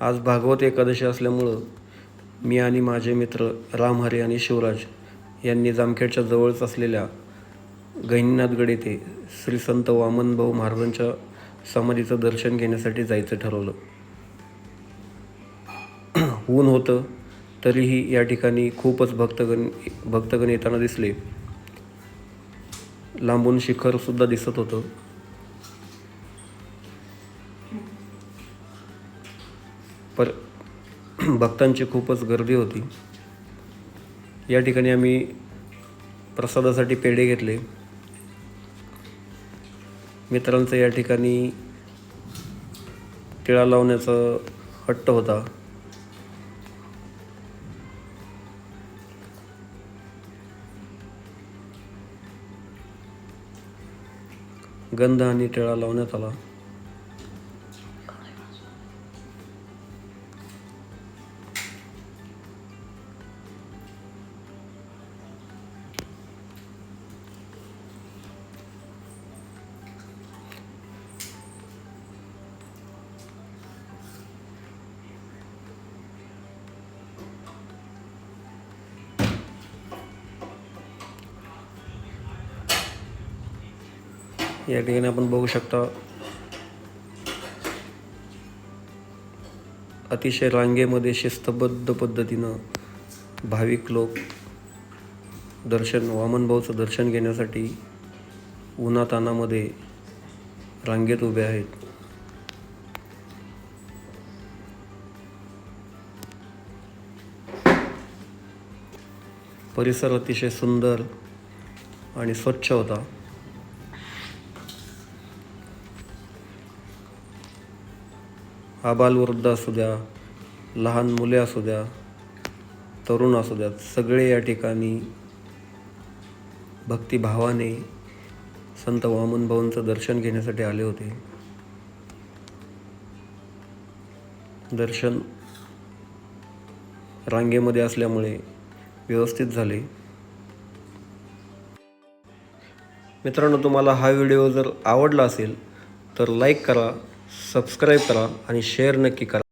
आज भागवत एकादशी असल्यामुळं मी आणि माझे मित्र रामहरी आणि शिवराज यांनी जामखेडच्या जवळच असलेल्या गहिनीनाथगड येथे श्री संत वामनभाऊ महाराजांच्या समाधीचं दर्शन घेण्यासाठी जायचं ठरवलं. ऊन होतं तरीही या ठिकाणी खूपच भक्तगण भक्तगण येताना दिसले. लांबून शिखरसुद्धा दिसत होतं. पर भक्तांची खूपच गर्दी होती. या ठिकाणी आम्ही प्रसादासाठी पेढे घेतले. मित्रांचं या ठिकाणी टिळा लावण्याचा हट्ट होता. गंध आणि टिळा लावण्यात आला. या ठिकाणी आपण बघू शकता. अतिशय रांगेमध्ये शिस्तबद्ध पद्धतीनं भाविक लोक दर्शन वामनभाऊचं दर्शन घेण्यासाठी उन्हातानामध्ये रांगेत उभे आहेत. परिसर अतिशय सुंदर आणि स्वच्छ होता. आबालवृद्ध असू द्या लहान मुले असू द्या तरुण असू द्यात सगळे या ठिकाणी भक्तिभावाने संत वामनभाऊंचं दर्शन घेण्यासाठी आले होते. दर्शन रांगेमध्ये असल्यामुळे व्यवस्थित झाले. मित्रांनो तुम्हाला हा व्हिडिओ जर आवडला असेल तर लाईक करा सबस्क्राईब करा आणि शेअर नक्की करा.